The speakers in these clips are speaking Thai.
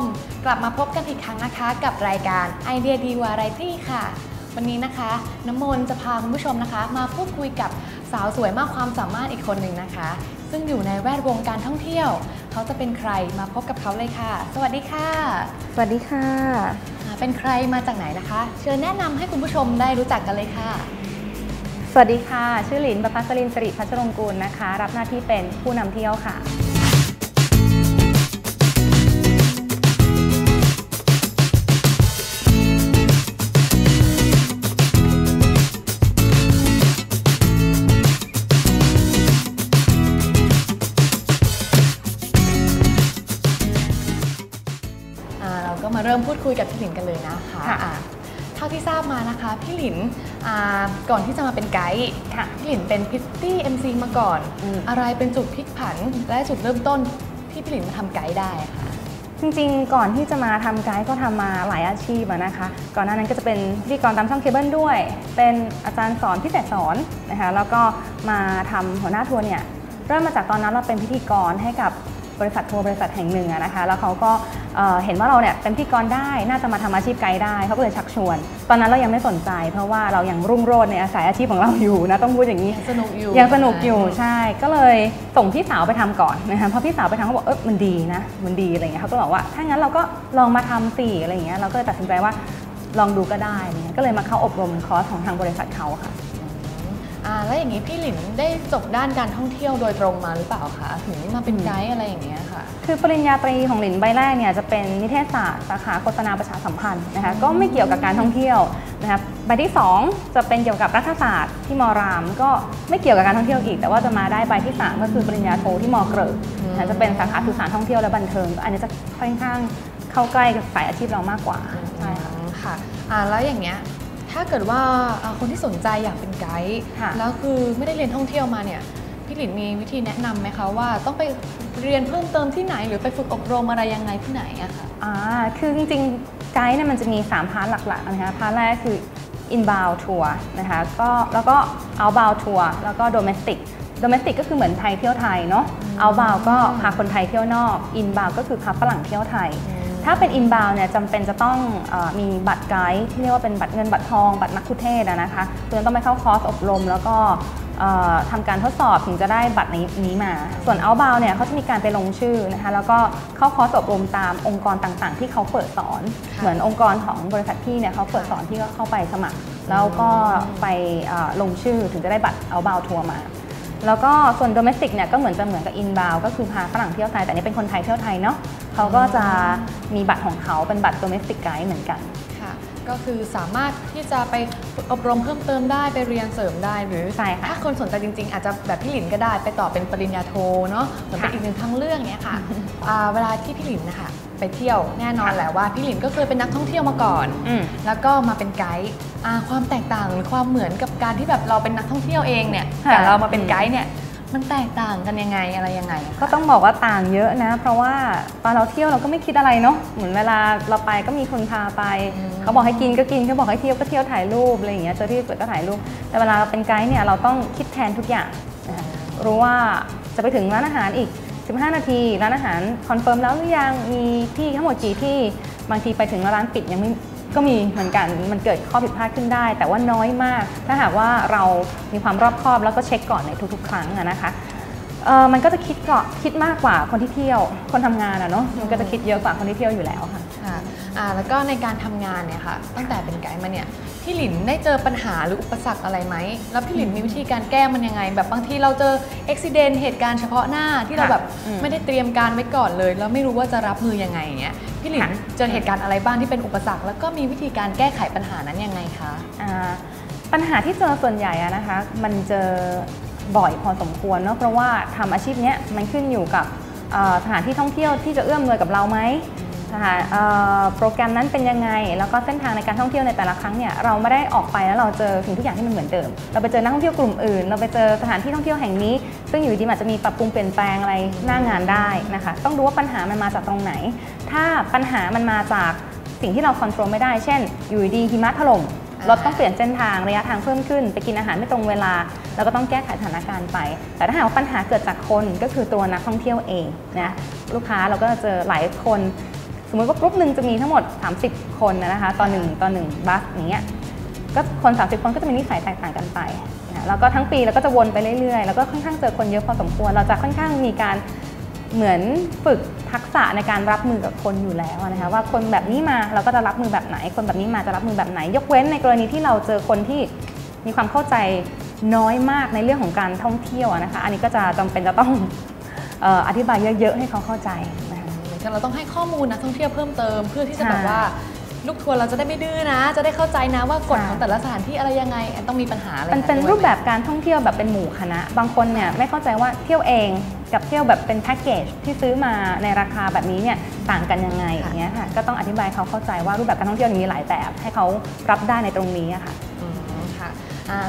ดีค่ะคุณผู้ชมกลับมาพบกันอีกครั้งนะคะ กับรายการไอเดียดีวาไรตี้ค่ะ วันนี้นะคะ น้ำมนต์จะพาคุณผู้ชมนะคะ มาพูดคุยกับสาวสวยมากความสามารถอีกคนหนึ่งนะคะ ซึ่งอยู่ในแวดวงการท่องเที่ยว เขาจะเป็นใครมาพบกับเขาเลยค่ะ สวัสดีค่ะ สวัสดีค่ะอ่าเป็นใครมาจากไหนนะคะ เชิญแนะนำให้คุณผู้ชมได้รู้จักกันเลยค่ะสวัสดีค่ะ ชื่อหลินประพัสรินสิริพัชรงกูลนะคะ รับหน้าที่เป็นผู้นำเที่ยวค่ะ ยกับพี่หลินกันเลยนะคะค่ะอ่าเท่าที่ทราบมานะคะพี่หลินอ่าก่อนที่จะมาเป็นไกด์ค่ะพี่หลินเป็นพิตตี้เอ็มซีมาก่อนอืมอะไรเป็นจุดพลิกผันและจุดเริ่มต้นที่พี่หลินมาทำไกด์ได้ค่ะจริงๆ ก่อนที่จะมาทำไกด์ก็ทำมาหลายอาชีพอะนะคะ ก่อนหน้านั้นก็จะเป็นพิธีกรตามช่องเคเบิลด้วย เป็นอาจารย์สอนพิเศษสอนนะคะ แล้วก็มาทำหัวหน้าทัวร์เนี่ย เริ่มมาจากตอนนั้นเราเป็นพิธีกรให้กับ บริษัททัวร์บริษัทแห่งหนึ่งอะนะคะ แล้วเขาก็เอ่อเห็นว่าเราเนี่ยเป็นพิธีกรได้น่าจะมาทำอาชีพไกด์ได้เขาก็เลยชักชวน ตอนนั้นเรายังไม่สนใจ เพราะว่าเรายังรุ่งโรจน์ในอาศัยอาชีพของเราอยู่นะต้องพูดอย่างนี้ยังสนุกอยู่ยังสนุกอยู่ใช่ ก็เลยส่งพี่สาวไปทำก่อนนะคะพอพี่สาวไปทำเขาบอกเออมันดีนะมันดีอะไรเงี้ยเขาก็บอกว่าถ้างั้นเราก็ลองมาทำสิอะไรเงี้ยเราก็เลยตัดสินใจว่าลองดูก็ได้อะไรเงี้ยก็เลยมาเข้าอบรมคอร์สของทางบริษัทเขาค่ะอ่า แล้วอย่างนี้พี่หลินได้จบด้านการท่องเที่ยวโดยตรงมาหรือเปล่าคะถึงมาเป็นไกด์อะไรอย่างเงี้ยค่ะ คือปริญญาตรีของหลินใบแรกเนี่ยจะเป็นนิเทศศาสตร์สาขาโฆษณาประชาสัมพันธ์นะคะก็ไม่เกี่ยวกับการท่องเที่ยวนะคะใบที่ 2 จะเป็นเกี่ยวกับรัฐศาสตร์ที่มราม ก็ไม่เกี่ยวกับการท่องเที่ยวอีก แต่ว่าจะมาได้ใบที่สามก็คือปริญญาโทที่มเกริกนะคะจะเป็นสาขาสื่อสารท่องเที่ยวและบันเทิงก็อันนี้จะค่อนข้างเข้าใกล้กับสายอาชีพเรามากกว่าใช่ค่ะอืมค่ะอ่าแล้วอย่างเงี้ย ถ้าเกิดว่าอ่าคนที่สนใจอยากเป็นไกด์ค่ะแล้วคือไม่ได้เรียนท่องเที่ยวมาเนี่ยพี่หลินมีวิธีแนะนำไหมคะว่าต้องไปเรียนเพิ่มเติมที่ไหน หรือไปฝึกอบรมอะไรยังไงที่ไหนอะค่ะอ่าคือจริงๆไกด์เนี่ยมันจะมี 3 พาร์ทหลักๆนะคะพาร์ทแรกคือ inbound tour นะคะก็แล้วก็ outbound tour แล้วก็ domestic domestic ก็คือเหมือนไทยเที่ยวไทยเนาะ outbound ก็พาคนไทยเที่ยวนอก inbound ก็คือพาฝรั่งเที่ยวไทย ถ้าเป็น inbound เนี่ยจำเป็นจะต้องเออมีบัตรไกด์ที่เรียกว่าเป็นบัตรเงินบัตรทอง บัตรนักคุเทศก์อะนะคะคุณจะต้องไปเข้าคอร์สอบรม แล้วก็เอ่อทำการทดสอบถึงจะได้บัตรนี้นี้มา ส่วน outbound เนี่ยเขาจะมีการไปลงชื่อนะคะแล้วก็เข้าคอร์สอบรมตามองค์กรต่างๆ ที่เขาเปิดสอนค่ะเหมือนองค์กรของบริษัทพี่เนี่ยเขาเปิดสอนที่ก็เข้าไปสมัคร แล้วก็ไปเอ่อลงชื่อถึงจะได้บัตร outbound ทัวร์มา แล้วก็ส่วน domestic เนี่ยก็เหมือนจะเหมือนกับ inbound ก็คือพาฝรั่งเที่ยวไทยแต่อันนี่เป็นคนไทยเที่ยวไทยเนาะเขาก็จะมีบัตรของเขาเป็นบัตร domestic guide เหมือนกันค่ะ ก็คือสามารถที่จะไปฝึกอบรมเพิ่มเติมได้ไปเรียนเสริมได้หรือใช่ค่ะถ้าคนสนใจจริง ๆ อาจจะแบบพี่หลินก็ได้ไปต่อเป็นปริญญาโทเนาะเหมือนเป็นค่ะอีกหนึ่งทางเลือกเนี้ยค่ะอ่าเวลาที่พี่หลินนะคะ ไปเที่ยวแน่นอนแหละว่าพี่หลินก็เคยเป็นนักท่องเที่ยวมาก่อนอืมแล้วก็มาเป็นไกด์อ่าความแตกต่างหรือความเหมือนกับการที่แบบเราเป็นนักท่องเที่ยวเองเนี่ยค่ะแต่เรามาเป็นไกด์เนี่ยมันแตกต่างกันยังไงอะไรยังไงอะคะก็ต้องบอกว่าต่างเยอะนะ เพราะว่าตอนเราเที่ยวเราก็ไม่คิดอะไรเนาะเหมือนเวลาเราไปก็มีคนพาไปอืมเขาบอกให้กินก็กินเขาบอกให้เที่ยวก็เที่ยวถ่ายรูปอะไรอย่างเงี้ยเจอที่สวยก็ถ่ายรูป แต่เวลาเราเป็นไกด์เนี่ยเราต้องคิดแทนทุกอย่างนะคะรู้ว่าจะไปถึงร้านอาหารอีก 15 นาทีร้านอาหารคอนเฟิร์มแล้วหรือยังมีที่ทั้งหมดกี่ที่บางทีไปถึงแล้วร้านปิดยังไม่ก็มีเหมือนกันมันเกิดข้อผิดพลาดขึ้นได้ แต่ว่าน้อยมาก ถ้าหากว่าเรามีความรอบคอบแล้วก็เช็คก่อนในทุกๆ ครั้งนะคะ เออมันก็จะคิดก่อนคิดมากกว่าคนที่เที่ยว คนทำงานอะเนาะมันก็จะคิดเยอะกว่าคนที่เที่ยวอยู่แล้วค่ะค่ะอ่าแล้วก็ในการทำงานเนี่ยค่ะ ตั้งแต่เป็นไกด์มาเนี่ยพี่หลินได้เจอปัญหาหรืออุปสรรคอะไรไหมแล้วพี่หลินมีวิธีการแก้มันยังไง แบบบางทีเราเจออุบิเหตุเหตุการณ์เฉพาะหน้าที่เราค่ะแบบอืมไม่ได้เตรียมการไว้ก่อนเลย แล้วไม่รู้ว่าจะรับมือยังไงอย่างเงี้ยพี่หลินค่ะเจอเหตุการณ์อะไรบ้างที่เป็นอุปสรรค แล้วก็มีวิธีการแก้ไขปัญหานั้นยังไงคะอ่าปัญหาที่เจอส่วนใหญ่อะนะคะ มันเจอ บ่อยพอสมควรเนาะเพราะว่าทำอาชีพเนี้ยมันขึ้นอยู่กับสถานที่ท่องเที่ยวที่จะเอื้อมหน่วยกับเราไหมสถานโปรแกรมนั้นเป็นยังไง แล้วก็เส้นทางในการท่องเที่ยวในแต่ละครั้งเนี่ยเราไม่ได้ออกไปแล้วเราเจอสิ่งทุกอย่างที่มันเหมือนเดิม เราไปเจอนักท่องเที่ยวกลุ่มอื่น เราไปเจอสถานที่ท่องเที่ยวแห่งนี้ ซึ่งอยู่ดีๆมันอาจจะมีปรับปรุงเปลี่ยนแปลงอะไรหน้างานได้นะคะ ต้องดูว่าปัญหามันมาจากตรงไหน ถ้าปัญหามันมาจากสิ่งที่เราควบคุมไม่ได้ เช่น อยู่ดีๆหิมะถล่มรถต้องเปลี่ยนเส้นทางระยะทางเพิ่มขึ้น ไปกินอาหารไม่ตรงเวลา แล้วก็ต้องแก้ไขสถานการณ์ไป แต่ถ้าหากว่าปัญหาเกิดจากคนก็คือตัวนักท่องเที่ยวเองนะลูกค้าเราก็จะเจอหลายคนสมมติว่ากรุ๊ปหนึ่งจะมีทั้งหมด 30 คนนะคะต่อหนึ่งต่อหนึ่งบัสอย่างเงี้ยก็คน 30 คนก็จะมีนิสัยแตกต่างกันไปนะแล้วก็ทั้งปีเราก็จะวนไปเรื่อยๆ แล้วก็ค่อนข้างเจอคนเยอะพอสมควร เราจะค่อนข้างมีการเหมือนฝึกทักษะในการรับมือกับคนอยู่แล้วนะคะว่าคนแบบนี้มาเราก็จะรับมือแบบไหน คนแบบนี้มาจะรับมือแบบไหน ยกเว้นในกรณีที่เราเจอคนที่มีความเข้าใจ น้อยมากในเรื่องของการท่องเที่ยวอะนะคะ อันนี้ก็จะจำเป็นจะต้องเอ่ออธิบายเยอะๆให้เขาเข้าใจนะคะเหมือนกันเราต้องให้ข้อมูลนักท่องเที่ยวเพิ่มเติมเพื่อที่จะใช่แบบว่าลูกทัวร์เราจะได้ไม่ดื้อนะ จะได้เข้าใจนะว่ากฎใช่ของแต่ละสถานที่อะไรยังไงต้องมีปัญหาอะไรมันเป็นด้วยรูปแบบการท่องเที่ยวแบบเป็นหมู่คณะ บางคนเนี่ยไม่เข้าใจว่าเที่ยวเองกับเที่ยวแบบเป็นแพ็กเกจที่ซื้อมาในราคาแบบนี้เนี่ยต่างกันยังไงอย่างเงี้ยค่ะก็ต้องอธิบายเขาเข้าใจว่ารูปแบบการท่องเที่ยวมีหลายแบบให้เขารับได้ในตรงนี้อะค่ะอืมค่ะอ่า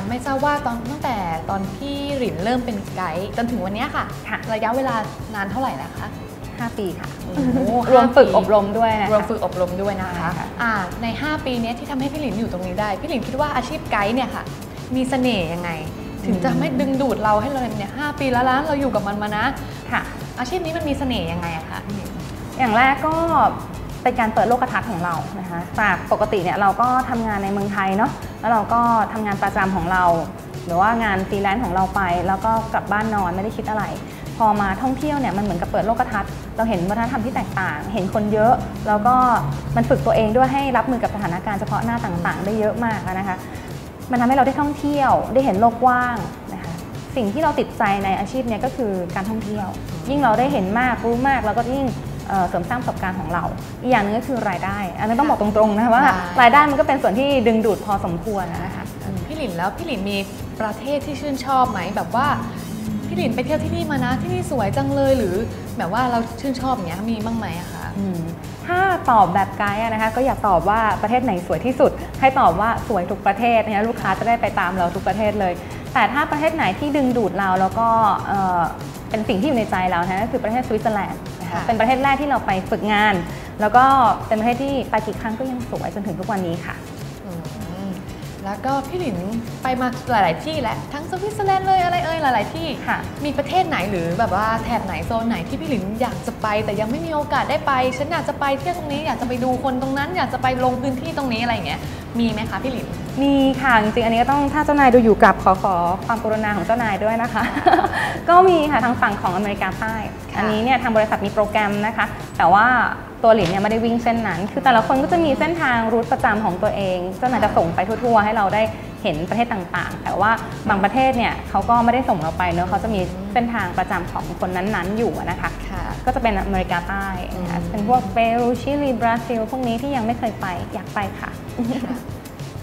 ไม่ทราบว่าตอนตั้งแต่ตอนที่หลินเริ่มเป็นไกด์จนถึงวันเนี้ยค่ะ ค่ะ ระยะเวลานานเท่าไหร่แล้วคะ5 ปีค่ะ โอ้โหรวมฝึกห้าปี อบรมด้วยนะคะ รวมฝึกอบรมด้วยนะคะใช่ค่ะ อ่าใน 5 ปีเนี้ยที่ทำให้พี่หลินอยู่ตรงนี้ได้ พี่หลินคิดว่าอาชีพไกด์เนี่ยค่ะ มีเสน่ห์ยังไง ถึงจะไม่ดึงดูดเราให้เราเนี่ยหปีแล้วนะเราอยู่กับมันมานะ ค่ะ อาชีพนี้มันมีเสน่ห์ยังไงอะคะพี่หลินอย่างแรกก็ เป็นการเปิดโลกทัศน์ของเรานะคะจากปกติเนี่ยเราก็ทำงานในเมืองไทยเนาะแล้วเราก็ทำงานประจำของเรา หรือว่างานฟรีแลนซ์ของเราไป แล้วก็กลับบ้านนอนไม่ได้คิดอะไร พอมาท่องเที่ยวเนี่ยมันเหมือนกับเปิดโลกทัศน์เราเห็นวัฒนธรรมที่แตกต่าง เห็นคนเยอะ แล้วก็มันฝึกตัวเองด้วยให้รับมือกับสถานการณ์เฉพาะหน้าต่างๆ ได้เยอะมากนะคะมันทำให้เราได้ท่องเที่ยวได้เห็นโลกกว้างนะคะสิ่งที่เราติดใจในอาชีพเนี้ก็คือการท่องเที่ยว ยิ่งเราได้เห็นมากรู้มากเราก็ยิ่ง เอ่อเสริมสร้างประสบการณ์ของเรา อีกอย่างหนึงก็คือรายได้ อันนี้ต้องบอกตรงๆนะคะว่าได้รายได้มันก็เป็นส่วนที่ดึงดูดพอสมควรนะคะพี่หลินแล้วพี่หลินมีประเทศที่ชื่นชอบไหมแบบว่าพี่หลินไปเที่ยวที่นี่มานะที่นี่สวยจังเลยหรือแบบว่าเราชื่นชอบอย่างเงี้ยมีบ้างไหมอะคะอืมถ้าตอบแบบไกด์อะนะคะก็อย่าตอบว่าประเทศไหนสวยที่สุด ให้ตอบว่าสวยทุกประเทศนะคะลูกค้าจะได้ไปตามเราทุกประเทศเลย แต่ถ้าประเทศไหนที่ดึงดูดเราแล้วก็เอ่อเป็นสิ่งที่อยู่ในใจเรานะก็คือประเทศสวิตเซอร์แลนด์นะ คะค่ะเป็นประเทศแรกที่เราไปฝึกงาน แล้วก็เป็นประเทศที่ไปกี่ครั้งก็ยังสวยจนถึงทุกวันนี้ค่ะอืมแล้วก็พี่หลินไปมาหลาย ๆ ที่และทั้งสวิตเซอร์แลนด์เลยอะไรเอ่ยหลาย ๆ ที่ค่ะ มีประเทศไหนหรือแบบว่าแถบไหนโซนไหนที่พี่หลินอยากจะไป แต่ยังไม่มีโอกาสได้ไป ฉันอยากจะไปเที่ยวตรงนี้อยากจะไปดูคนตรงนั้น อยากจะไปลงพื้นที่ตรงนี้อะไรอย่างเงี้ย มีไหมคะพี่หลินมีค่ะจริงๆอันนี้ก็ต้องถ้าเจ้านายดูอยู่กับขอขอความกรุณาของเจ้านายด้วยนะคะ ก็มีค่ะทางฝั่งของอเมริกาใต้ค่ะอันนี้เนี่ยทางบริษัทมีโปรแกรมนะคะ แต่ว่าตัวหลินเนี่ยไม่ได้วิ่งเส้นนั้น คือแต่ละคนก็จะมีเส้นทางรูทประจำของตัวเอง เจ้านายจะส่งไปทั่วๆ ให้เราได้เห็นประเทศต่างๆ แต่ว่าบางประเทศเนี่ยเขาก็ไม่ได้ส่งเราไปเนอะเขาจะมีเส้นทางประจำของคนนั้นๆอยู่นะคะค่ะ ก็จะเป็นอเมริกาใต้นะคะอืมเป็นพวกเปรูชิลีบราซิลพวกนี้ที่ยังไม่เคยไปอยากไปค่ะค่ะ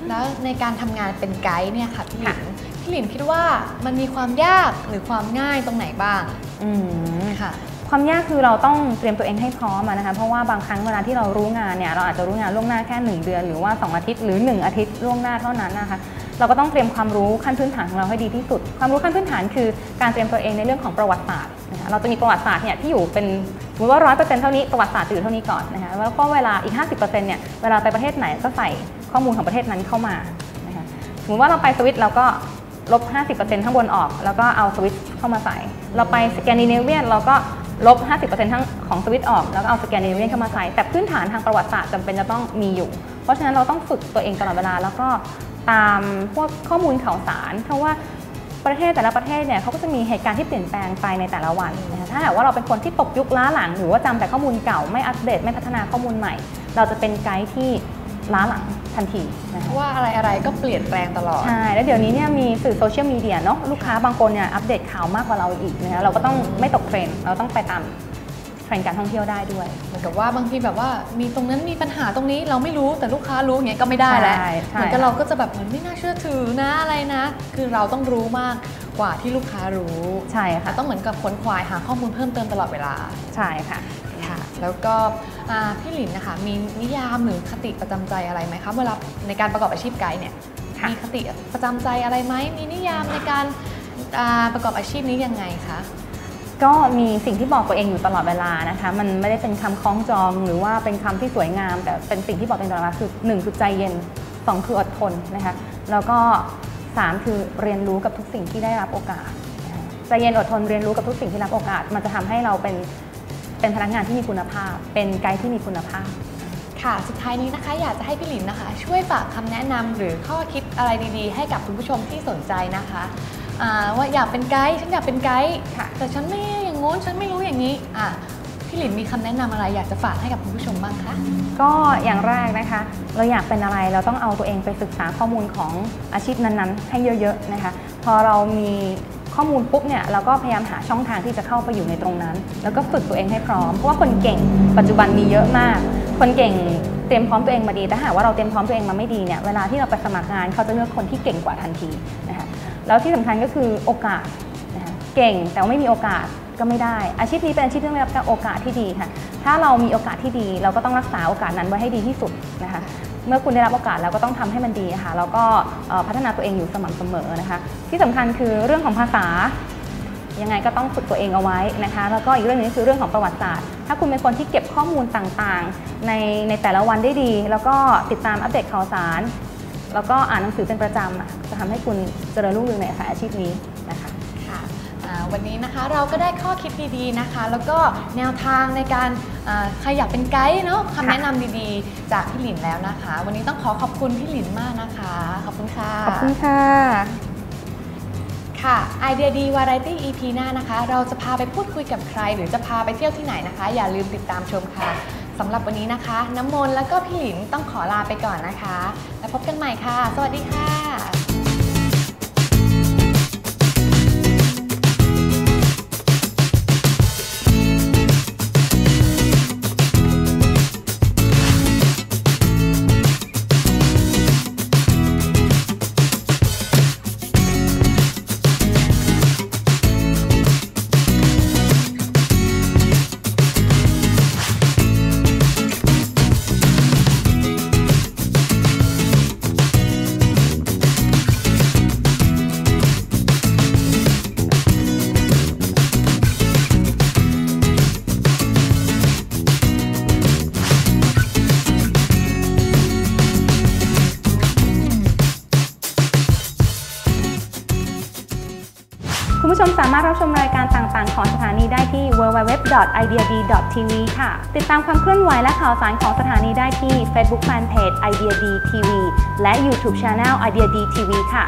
แล้วในการทำงานเป็นไกด์เนี่ยค่ะพี่หลินพี่หลินคิดว่ามันมีความยากหรือความง่ายตรงไหนบ้างอืมค่ะความยากคือเราต้องเตรียมตัวเองให้พร้อมอะนะคะเพราะว่าบางครั้งเวลาที่เรารู้งานเนี่ยเราอาจจะรู้งานล่วงหน้าแค่ 1 เดือน หรือว่า 2 อาทิตย์หรือ 1 อาทิตย์ล่วงหน้าเท่านั้นนะคะ เราก็ต้องเตรียมความรู้ขั้นพื้นฐานของเราให้ดีที่สุด ความรู้ขั้นพื้นฐานคือการเตรียมตัวเองในเรื่องของประวัติศาสตร์นะคะเราจะมีประวัติศาสตร์เนี่ยที่อยู่เป็นสมมติว่าร้อยเปอร์เซ็นต์เท่านี้ประวัติศาสตร์จะอยู่เท่านี้ก่อนนะคะแล้วก็เวลาอีก 50%เนี่ยเวลาไปประเทศไหนก็ใส่ข้อมูลของประเทศนั้นเข้ามานะคะสมมติว่าเราไปสวิตเราก็ลบ 50%ข้างบนออก แล้วก็เอาสวิตช์เข้ามาใส่ เราไปสแกนดิเนเวียนเราก็ลบ 50%ทั้งของสวิตออก แล้วก็เอาสแกนดิเนเวียนเข้ามาใส่ แต่พื้นฐานทางประวัติศาสตร์จำเป็นจะต้องมีอยู่ เพราะฉะนั้นเราต้องฝึกตัวเองตลอดเวลา แล้วก็ ตามพวกข้อมูลข่าวสาร เพราะว่าประเทศแต่ละประเทศเนี่ยเขาก็จะมีเหตุการณ์ที่เปลี่ยนแปลงไปในแต่ละวันนะคะถ้าหากว่าเราเป็นคนที่ตกยุคล้าหลัง หรือว่าจำแต่ข้อมูลเก่าไม่อัปเดตไม่พัฒนาข้อมูลใหม่ เราจะเป็นไกด์ที่ล้าหลังทันทีนะคะเพราะว่าอะไรอะไรๆก็เปลี่ยนแปลงตลอด ใช่ แล้วเดี๋ยวนี้เนี่ยมีสื่อโซเชียลมีเดียเนาะลูกค้าบางคนเนี่ยอัปเดตข่าวมากกว่าเราอีกนะคะเราก็ต้องไม่ตกเทรนด์เราต้องไปตาม เทรนด์การท่องเที่ยวได้ด้วย เหมือนกับว่าบางทีแบบว่ามีตรงนั้นมีปัญหาตรงนี้เราไม่รู้แต่ลูกค้ารู้อย่างเงี้ยก็ไม่ได้แล้วใช่ใช่เหมือนกับเราก็จะแบบเหมือนไม่น่าเชื่อถือนะอะไรนะ คือเราต้องรู้มากกว่าที่ลูกค้ารู้ใช่แต่ค่ะต้องเหมือนกับค้นควายหาข้อมูลเพิ่มเติมตลอดเวลาใช่ค่ะค่ะแล้วก็อ่าพี่หลินนะคะมีนิยามหรือคติประจำใจอะไรไหมคะเวลาในการประกอบอาชีพไกด์เนี่ยค่ะมีคติประจำใจอะไรไหมมีนิยามในการอ่าประกอบอาชีพนี้ยังไงคะ ก็มีสิ่งที่บอกตัวเองอยู่ตลอดเวลานะคะ มันไม่ได้เป็นคำคล้องจองหรือว่าเป็นคำที่สวยงาม แต่เป็นสิ่งที่บอกตัวเองตลอดเวลาคือหนึ่งคือใจเย็นสองคืออดทนนะคะแล้วก็สามคือเรียนรู้กับทุกสิ่งที่ได้รับโอกาสใจเย็นอดทนเรียนรู้กับทุกสิ่งที่รับโอกาส มันจะทำให้เราเป็นเป็นพนักงานที่มีคุณภาพ เป็นไกด์ที่มีคุณภาพค่ะ สุดท้ายนี้นะคะ อยากจะให้พี่หลินนะคะ ช่วยฝากคำแนะนำหรือข้อคิดอะไรดีๆ ให้กับคุณผู้ชมที่สนใจนะคะ ว่าอยากเป็นไกด์ฉันอยากเป็นไกด์ค่ะแต่ฉันไม่อย่างงู้นฉันไม่รู้อย่างนี้อะพี่หลินมีคำแนะนำอะไรอยากจะฝากให้กับคุณผู้ชมบ้างคะก็อย่างแรกนะคะ เราอยากเป็นอะไรเราต้องเอาตัวเองไปศึกษาข้อมูลของอาชีพนั้นๆ ให้เยอะๆนะคะ พอเรามีข้อมูลปุ๊บเนี่ยเราก็พยายามหาช่องทางที่จะเข้าไปอยู่ในตรงนั้น แล้วก็ฝึกตัวเองให้พร้อมเพราะว่าคนเก่งปัจจุบันมีเยอะมาก คนเก่งเตรียมพร้อมตัวเองมาดีแต่หากว่าเราเตรียมพร้อมตัวเองมาไม่ดีเนี่ยเวลาที่เราไปสมัครงานเขาจะเลือกคนที่เก่งกว่าทันทีนะคะ แล้วที่สำคัญก็คือโอกาสนะคะเก่งแต่ว่าไม่มีโอกาสก็ไม่ได้ อาชีพนี้เป็นอาชีพที่ได้รับการโอกาสที่ดีค่ะ ถ้าเรามีโอกาสที่ดี เราก็ต้องรักษาโอกาสนั้นไว้ให้ดีที่สุดนะคะเมื่อคุณได้รับโอกาสแล้วก็ต้องทำให้มันดีค่ะแล้วก็พัฒนาตัวเองอยู่สม่ำเสมอนะคะ ที่สำคัญคือเรื่องของภาษายังไงก็ต้องฝึกตัวเองเอาไว้นะคะ แล้วก็อีกเรื่องหนึงคือเรื่องของประวัติศาสตร์ ถ้าคุณเป็นคนที่เก็บข้อมูลต่างๆ ในในแต่ละวันได้ดี แล้วก็ติดตามอัปเดตข่าวสาร แล้วก็อ่านหนังสือเป็นประจำอะจะทำให้คุณเจริญรุ่งเรืองในสายอาชีพนี้นะคะค่ะอ่าวันนี้นะคะเราก็ได้ข้อคิดดีๆนะคะ แล้วก็แนวทางในการอ่าใครอยากเป็นไกด์เนาะคำแนะนำดีๆ จากพี่หลินแล้วนะคะ วันนี้ต้องขอขอบคุณพี่หลินมากนะคะ ขอบคุณค่ะขอบคุณค่ะค่ะไอเดียดีวาไรตี้ EP หน้านะคะ เราจะพาไปพูดคุยกับใคร หรือจะพาไปเที่ยวที่ไหนนะคะ อย่าลืมติดตามชมค่ะ สำหรับวันนี้นะคะ น้ำมนต์แล้วก็พี่หลินต้องขอลาไปก่อนนะคะ แล้วพบกันใหม่ค่ะ สวัสดีค่ะ www.idead.tv ค่ะ ติดตามความเคลื่อนไหวและข่าวสารของสถานีได้ที่ Facebook Fanpage Idea D TV และ YouTube Channel Idea D TV ค่ะ